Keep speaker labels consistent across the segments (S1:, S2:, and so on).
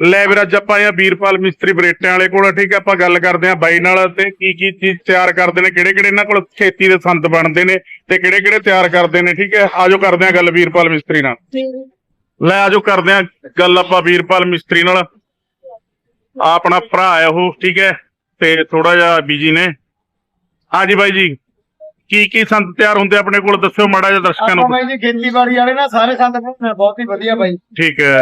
S1: ਲੈ ਵੀਰ ਅੱਜ ਆਪਾਂ ਆ ਵੀਰਪਾਲ ਮਿਸਤਰੀ ਬਰੇਟਿਆਂ ਵਾਲੇ ਕੋਲ। ਠੀਕ ਹੈ ਆਪਾਂ ਗੱਲ ਕਰਦੇ ਆ ਬਾਈ ਨਾਲ ਤੇ ਕੀ ਕੀ ਚੀਜ਼ ਤਿਆਰ ਕਰਦੇ ਨੇ ਕਿਹੜੇ ਕਿਹੜੇ ਇਹਨਾਂ ਕੋਲ ਖੇਤੀ ਦੇ ਸੰਦ ਬਣਦੇ ਨੇ ਤੇ ਕਿਹੜੇ ਕਿਹੜੇ ਤਿਆਰ ਕਰਦੇ ਨੇ। ਠੀਕ ਹੈ ਆਜੋ ਕਰਦੇ ਆ ਗੱਲ ਵੀਰਪਾਲ ਮਿਸਤਰੀ ਨਾਲ। ਲੈ ਆਜੋ ਕਰਦੇ ਆ ਗੱਲ ਆਪਾਂ ਵੀਰਪਾਲ ਮਿਸਤਰੀ ਨਾਲ। ਆ ਆਪਣਾ ਭਰਾ ਹੈ ਉਹ ਠੀਕ ਹੈ ਤੇ ਥੋੜਾ ਜਿਹਾ ਬਿਜ਼ੀ ਨੇ। ਹਾਂਜੀ ਬਾਈ ਜੀ ਕੀ ਕੀ ਸੰਦ ਤਿਆਰ ਹੁੰਦੇ ਆਪਣੇ ਕੋਲ ਦੱਸਿਓ ਮਾੜਾ ਜਿਹਾ ਦਰਸ਼ਕਾਂ
S2: ਆਪਾਂ
S1: ਨੂੰ
S2: ਬਾਈ ਜੀ ਖੇਤੀਬਾੜੀ ਵਾਲੇ ਨਾ ਸਾਰੇ ਸੰਦ ਆ, ਬਹੁਤ ਹੀ ਵਧੀਆ ਬਾਈ।
S1: ਠੀਕ ਹੈ।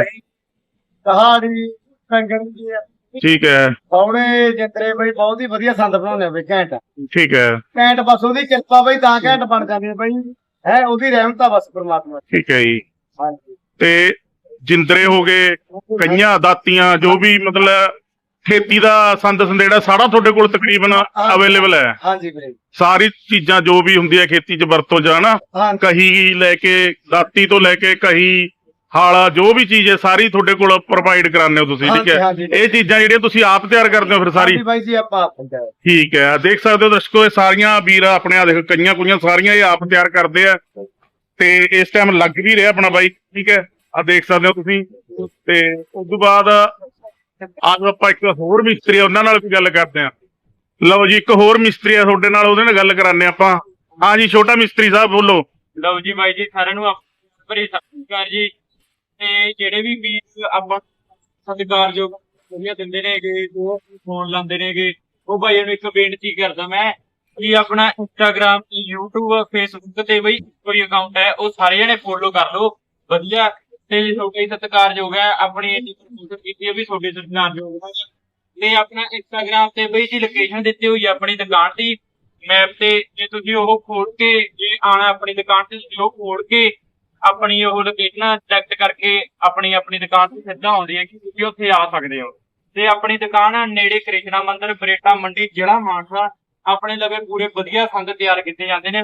S2: ਕਹਾੜੀ ਕੰਗਣ ਜੀ
S1: ਠੀਕ ਹੈ।
S2: ਹੌਲੇ ਜਿੰਦਰੇ ਬਾਈ ਬਹੁਤ ਹੀ ਵਧੀਆ ਸੰਦ ਬਣਾਉਂਦੇ ਆ ਬਈ ਘੈਂਟ।
S1: ਠੀਕ ਹੈ।
S2: ਘੈਂਟ ਬਸ ਉਹਦੀ ਕਿਰਪਾ ਬਾਈ ਤਾਂ ਘੈਂਟ ਬਣ ਜਾਂਦੀ ਹੈ ਬਾਈ। ਹੈ ਉਹਦੀ ਰਹਿਮਤ ਆ ਬਸ ਪ੍ਰਮਾਤਮਾ ਦੀ।
S1: ਠੀਕ ਹੈ ਜੀ।
S2: ਹਾਂਜੀ।
S1: ਤੇ ਜਿੰਦਰੇ ਹੋ ਗਏ ਕਈਆਂ ਦਾਤੀਆਂ ਜੋ ਵੀ ਮਤਲਬ ਖੇਤੀ ਦਾ ਸੰਦ ਸੰਦੇੜਾ ਸਾਰਾ ਤੁਹਾਡੇ ਕੋਲ ਤਕਰੀਬਨ ਅਵੇਲੇਬਲ ਹੈ?
S2: ਹਾਂਜੀ ਵੀਰੇ।
S1: ਸਾਰੀ ਚੀਜ਼ਾਂ ਜੋ ਵੀ ਹੁੰਦੀ ਹੈ ਖੇਤੀ 'ਚ ਵਰਤੋਂ ਜਾਣਾ
S2: ਹਾਂ
S1: ਕਹੀ ਲੈ ਕੇ ਦਾਤੀ ਤੋਂ ਲੈ ਕੇ ਕਹੀ ਹਾਲਾ ਜੋ ਵੀ ਚੀਜ਼ ਹੈ ਸਾਰੀ ਤੁਹਾਡੇ ਕੋਲ ਪ੍ਰੋਵਾਈਡ ਕਰਾਉਂਦੇ ਹੋ ਤੁਸੀਂ ਠੀਕ ਹੈ?
S2: ਹਾਂਜੀ।
S1: ਇਹ ਚੀਜ਼ਾਂ ਜਿਹੜੀਆਂ ਤੁਸੀਂ ਆਪ ਤਿਆਰ ਕਰਦੇ ਹੋ ਫਿਰ ਸਾਰੀ?
S2: ਬਾਈ ਜੀ ਆਪਾਂ ਪੰਜਾਬ
S1: ਠੀਕ ਹੈ ਦੇਖ ਸਕਦੇ ਹੋ ਦਰਸ਼ਕੋ ਇਹ ਸਾਰੀਆਂ ਵੀਰ ਆਪਣੇ ਆ ਦੇਖੋ ਕਈਆਂ ਕੁਈਆਂ ਸਾਰੀਆਂ ਇਹ ਆਪ ਤਿਆਰ ਕਰਦੇ ਆ। ਤੇ ਇਸ ਟਾਈਮ ਲੱਗ ਵੀ ਰਿਹਾ ਆਪਣਾ ਬਾਈ ਠੀਕ ਹੈ? ਆ ਦੇਖ ਸਕਦੇ ਹੋ ਤੁਸੀਂ। ਤੇ ਉਸ ਤੋਂ ਬਾਅਦ ਆਜ ਆਪਾਂ ਇੱਕ ਹੋਰ ਮਿਸਤਰੀ ਆ, ਉਹਨਾਂ ਨਾਲ ਵੀ ਗੱਲ ਕਰਦੇ ਆ ਲਓ ਜੀ ਇੱਕ ਹੋਰ ਮਿਸਤਰੀ ਆ ਤੁਹਾਡੇ ਨਾਲ ਉਹਦੇ ਨਾਲ ਗੱਲ ਕਰਾਣੇ ਆਪਾਂ। ਹਾਂ ਜੀ ਛੋਟਾ ਮਿਸਤਰੀ ਸਾਹਿਬ ਬੋਲੋ।
S3: ਲਓ ਜੀ ਬਾਈ ਜੀ ਸਾਰਿਆਂ ਨੂੰ ਭਰੀ ਸਤਿ ਸ਼੍ਰੀ ਅਕਾਲ ਜੀ। ਤੇ ਜਿਹੜੇ ਵੀ ਵੀਰ ਆਪਾਂ ਸਤਿਕਾਰਯੋਗ ਵਧੀਆ ਦਿੰਦੇ ਨੇਗੇ ਉਹ ਫੋਨ ਲਾਉਂਦੇ ਨੇਗੇ, ਉਹ ਭਾਈਆਂ ਨੂੰ ਇੱਕ ਬੇਨਤੀ ਕਰਦਾ ਮੈਂ ਕਿ ਆਪਣਾ ਇੰਸਟਾਗ੍ਰam ਤੇ YouTube, Facebook ਤੇ ਬਈ ਕੋਈ ਅਕਾਊਂਟ ਹੈ, ਉਹ ਸਾਰੇ ਜਣੇ ਫੋਲੋ ਕਰ ਲਓ। ਵਧੀਆ ਤੇ ਤੁਹਾਡੇ ਸਤਿਕਾਰਯੋਗ ਹੈ, ਆਪਣੀ ਇੰਨੀ ਪ੍ਰਮੋਸ਼ਨ ਕੀਤੀ ਹੈ ਵੀ ਤੁਹਾਡੇ ਸਤਿਕਾਰਯੋਗ ਹੈ। ਤੇ ਆਪਣਾ ਇੰਸਟਾਗ੍ਰam ਤੇ ਬਈ ਜੀ ਲੋਕੇਸ਼ਨ ਦਿੱਤੀ ਹੋਈ ਹੈ ਆਪਣੀ ਦੁਕਾਨ ਦੀ। ਮੈਪ ਤੇ ਜੇ ਤੁਸੀਂ ਉਹ ਖੋਲ ਕੇ, ਜੇ ਆਣਾ ਆਪਣੀ ਦੁਕਾਨ ਤੇ ਤੁਸੀਂ ਉਹ ਖੋਲ ਕੇ ਆਪਣੀ ਉਹ ਲੋਕੇਸ਼ਨ ਸਿਲੈਕਟ ਕਰਕੇ ਆਪਣੀ ਆਪਣੀ ਦੁਕਾਨ ਤੇ ਸਿੱਧਾ ਆਉਂਦੀ ਹੈ ਕਿ ਤੁਸੀਂ ਉੱਥੇ ਆ ਸਕਦੇ ਹੋ। ਤੇ ਆਪਣੀ ਦੁਕਾਨ ਨੇੜੇ ਕ੍ਰਿਸ਼ਨਾ ਮੰਦਿਰ, ਬਰੇਟਾ ਮੰਡੀ, ਜ਼ਿਲ੍ਹਾ ਮਾਨਸਾ, ਆਪਣੇ ਲਵੇ ਪੂਰੇ ਵਧੀਆ ਸੰਦ ਤਿਆਰ ਕੀਤੇ ਜਾਂਦੇ ਨੇ।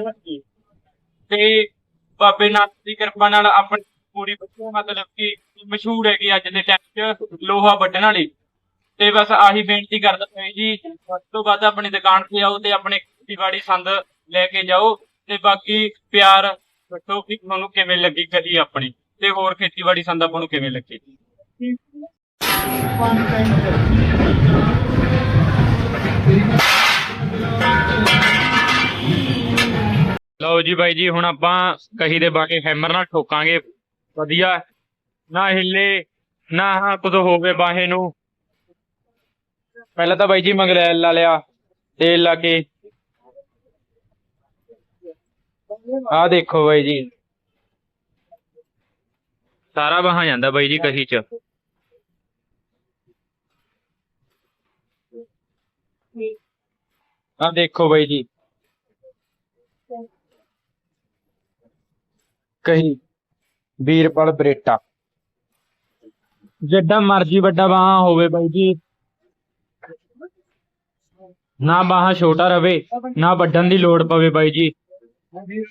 S3: ਤੇ ਬਾਬੇ ਨਾਥ ਦੀ ਕਿਰਪਾ ਨਾਲ ਆਪਣੀ ਪੂਰੀ ਵਧੀਆ ਮਤਲਬ ਕਿ ਮਸ਼ਹੂਰ ਹੈਗੀ ਅੱਜ ਦੇ ਟਾਈਮ 'ਚ ਲੋਹਾ ਵੱਢਣ ਵਾਲੀ। ਤੇ ਬਸ ਆਹੀ ਬੇਨਤੀ ਕਰਦਾ ਹਾਂ ਜੀ, ਵੱਧ ਤੋਂ ਵੱਧ ਆਪਣੀ ਦੁਕਾਨ ਤੇ ਆਓ ਤੇ ਆਪਣੇ ਖੇਤੀਬਾੜੀ ਸੰਦ ਲੈ ਕੇ ਜਾਓ। ਤੇ ਬਾਕੀ ਪਿਆਰ ਦੱਸੋ ਕਿ ਤੁਹਾਨੂੰ ਕਿਵੇਂ ਲੱਗੀ ਕਦੀ ਆਪਣੀ ਤੇ ਹੋਰ ਖੇਤੀਬਾੜੀ ਸੰਦ ਆਪਾਂ ਨੂੰ ਕਿਵੇਂ ਲੱਗੇ? ਲਓ ਜੀ ਬਾਈ ਜੀ, ਹੁਣ ਆਪਾਂ ਕਹੀ ਦੇ ਬਾਕੀ ਹੈਮਰ ਨਾਲ ਠੋਕਾਂਗੇ। ਵਧੀਆ। ਨਾ ਹਿੱਲੇ, ਨਾ ਕੁਝ ਹੋਵੇ ਬਾਹੇ ਨੂੰ। ਪਹਿਲਾਂ ਤਾਂ ਬਾਈ ਜੀ ਮੰਗਲੈਲ ਲਾ ਲਿਆ ਤੇਲ ਲਾ ਕੇ। ਆ ਦੇਖੋ ਬਾਈ ਜੀ। ਸਾਰਾ ਬਹਾ ਜਾਂਦਾ ਬਾਈ ਜੀ ਕਹੀ ਚ। ਆ ਦੇਖੋ ਬਾਈ ਜੀ। ਕਹੀ ਵੀਰਪਾਲ ਬਰੇਟਾ। ਜਿੱਡਾ ਮਰਜ਼ੀ ਵੱਡਾ ਬਾਹਾਂ ਹੋਵੇ ਬਾਈ ਜੀ। ਨਾ ਬਾਹਾਂ ਛੋਟਾ ਰਵੇ, ਨਾ ਵੱਡਣ ਦੀ ਲੋੜ ਪਵੇ ਬਾਈ ਜੀ।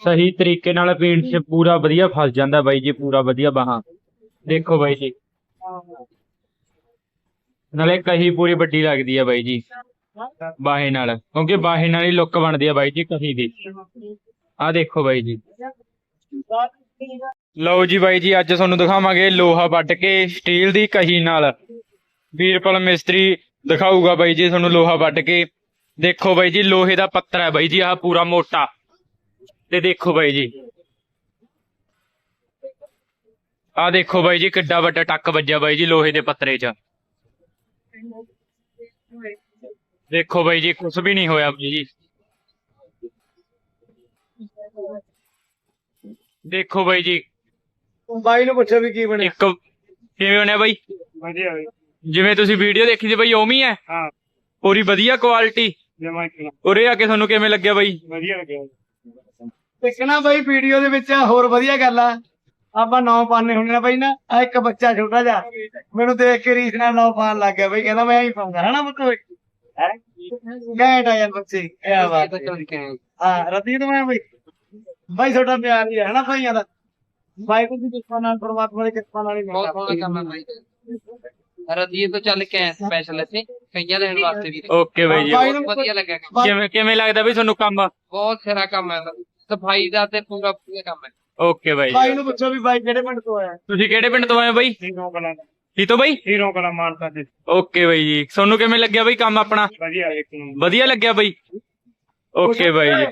S3: ਸਹੀ ਤਰੀਕੇ ਨਾਲ ਪੀਣ 'ਚ ਪੂਰਾ ਵਧੀਆ ਫਸ ਜਾਂਦਾ ਬਾਈ ਜੀ, ਪੂਰਾ ਵਧੀਆ ਬਾਹਾਂ। ਦੇਖੋ ਬਾਈ ਜੀ। ਨਾਲੇ ਕਹੀ ਪੂਰੀ ਵੱਡੀ ਲੱਗਦੀ ਆ ਬਾਈ ਜੀ, ਬਾਹੇ ਨਾਲ। ਕਿਉਂਕਿ ਬਾਹੇ ਨਾਲ ਹੀ ਲੁੱਕ ਬਣਦੀ ਆ ਬਾਈ ਜੀ, ਕਹੀ ਦੀ। ਆ ਦੇਖੋ ਬਾਈ ਜੀ। ਲਓ ਜੀ ਬਾਈ ਜੀ, ਅੱਜ ਤੁਹਾਨੂੰ ਦਿਖਾਵਾਂਗੇ ਲੋਹਾ ਵੱਢ ਕੇ ਸਟੀਲ ਦੀ ਕਹੀ ਨਾਲ। ਵੀਰਪਾਲ ਮਿਸਤਰੀ ਦਿਖਾਊਗਾ ਬਾਈ ਜੀ, ਤੁਹਾਨੂੰ ਲੋਹਾ ਵੱਢ ਕੇ। ਦੇਖੋ ਬਾਈ ਜੀ, ਲੋਹੇ ਦਾ ਪੱਤਰ ਹੈ ਬਾਈ ਜੀ, ਆਹ ਪੂਰਾ ਮੋਟਾ। ਤੇ ਦੇਖੋ ਬਾਈ ਜੀ। ਆਹ ਦੇਖੋ ਬਾਈ ਜੀ ਕਿੱਡਾ ਵੱਡਾ ਟੱਕ ਵੱਜਿਆ ਬਾਈ ਜੀ ਲੋਹੇ ਦੇ ਪੱਤਰੇ 'ਚ। ਦੇਖੋ ਬਾਈ ਜੀ ਕੁਝ ਵੀ ਨਹੀਂ ਹੋਇਆ ਬਾਈ ਜੀ। ਦੇਖੋ ਬਾਈ ਜੀ।
S2: ਬਾਈ ਨੂੰ ਪੁੱਛੋ ਵੀ ਕੀ ਬਣਿਆ।
S3: ਇੱਕ ਕਿਵੇਂ ਬਣਿਆ ਬਾਈ?
S2: ਵਧੀਆ
S3: ਜਿਵੇਂ ਤੁਸੀਂ ਵੀਡੀਓ ਦੇਖੀ ਸੀ ਬਾਈ ਉਵੇਂ ਹੀ? ਹੈ।
S2: ਹਾਂ
S3: ਪੂਰੀ ਵਧੀਆ ਕੁਆਲਿਟੀ
S2: ਜਮਾ ਕਿਨਾ
S3: ਉਰੇ ਆ ਕੇ ਤੁਹਾਨੂੰ ਕਿਵੇਂ ਲੱਗਿਆ ਬਾਈ?
S2: ਵਧੀਆ ਲੱਗਿਆ। ਦੇਖਣਾ ਬਾਈ ਵੀਡੀਓ ਦੇ ਵਿੱਚ ਹੋਰ ਵਧੀਆ ਗੱਲ ਆ। ਆਪਾਂ ਨੌ ਪਾਣੇ ਹੁੰਦੇ ਨਾ ਬਾਈ ਨਾ ਆ ਇੱਕ ਬੱਚਾ ਛੋਟਾ ਜਿਹਾ ਮੈਨੂੰ ਦੇਖ ਕੇ ਰੀਸ ਨਾਲ ਨੌ ਪਾਣ ਲੱਗ ਗਿਆ ਬਾਈ ਕਹਿੰਦਾ ਮੈਂ ਹੀ ਪਾਉਂਗਾ ਹਨਾ ਬੱਤੋ ਹੈ? ਘੈਂਟ ਆ ਯਾਰ ਬੱਚੇ ਕੀ ਬਾਤ ਹੈ ਹਾਂ ਰਤੀ ਤੋਂ ਮੈਂ ਬਾਈ ਬਾਈ ਤੁਹਾਡਾ ਪਿਆਰ ਹੀ ਹੈ ਹਨਾ ਭਾਈਆਂ ਦਾ। ਬਾਈ ਕੋਈ ਕਿਰਪਾ ਨਾਲ ਪਰਮਾਤਮਾ ਦੀ ਕਿਰਪਾ ਨਾਲ ਹੀ
S4: ਬਹੁਤ ਸੋਹਣਾ ਕੰਮ ਹੈ ਬਾਈ। ਰਦੀਏ ਤੋਂ ਚੱਲ ਕੇ ਆਏ ਸਪੈਸ਼ਲ ਇੱਥੇ ਕਈਆਂ ਦੇਣ ਵਾਸਤੇ ਵੀ।
S3: ਓਕੇ ਬਾਈ ਜੀ।
S4: ਵਧੀਆ ਲੱਗਿਆ। ਕੰਮ
S3: ਕਿਵੇਂ ਕਿਵੇਂ ਲੱਗਦਾ ਬਈ ਤੁਹਾਨੂੰ ਕੰਮ?
S4: ਬਹੁਤ ਸਿਰਾ ਕੰਮ ਹੈ। ਸਫ਼ਾਈ ਦਾ ਤੇ ਪੂਰਾ ਪੂਰਾ ਕੰਮ ਹੈ।
S3: ਓਕੇ ਬਾਈ।
S2: ਬਾਈ ਨੂੰ ਪੁੱਛੋ ਵੀ ਬਾਈ ਕਿਹੜੇ ਪਿੰਡ ਤੋਂ ਆਇਆ?
S3: ਤੁਸੀਂ ਕਿਹੜੇ ਪਿੰਡ ਤੋਂ ਆਏ ਬਾਈ?
S2: ਹੀਰੋ ਕਲਾਂ
S3: ਦਾ ਕੀਤੋ ਬਾਈ?
S5: ਹੀਰੋ ਕਲਾਂ ਮਾਨਸਾ ਦੇ
S3: ਓਕੇ ਬਾਈ ਜੀ। ਤੁਹਾਨੂੰ ਕਿਵੇਂ ਲੱਗਿਆ ਬਾਈ ਕੰਮ ਆਪਣਾ? ਵਧੀਆ ਲੱਗਿਆ ਬਾਈ? ਓਕੇ ਬਾਈ ਜੀ।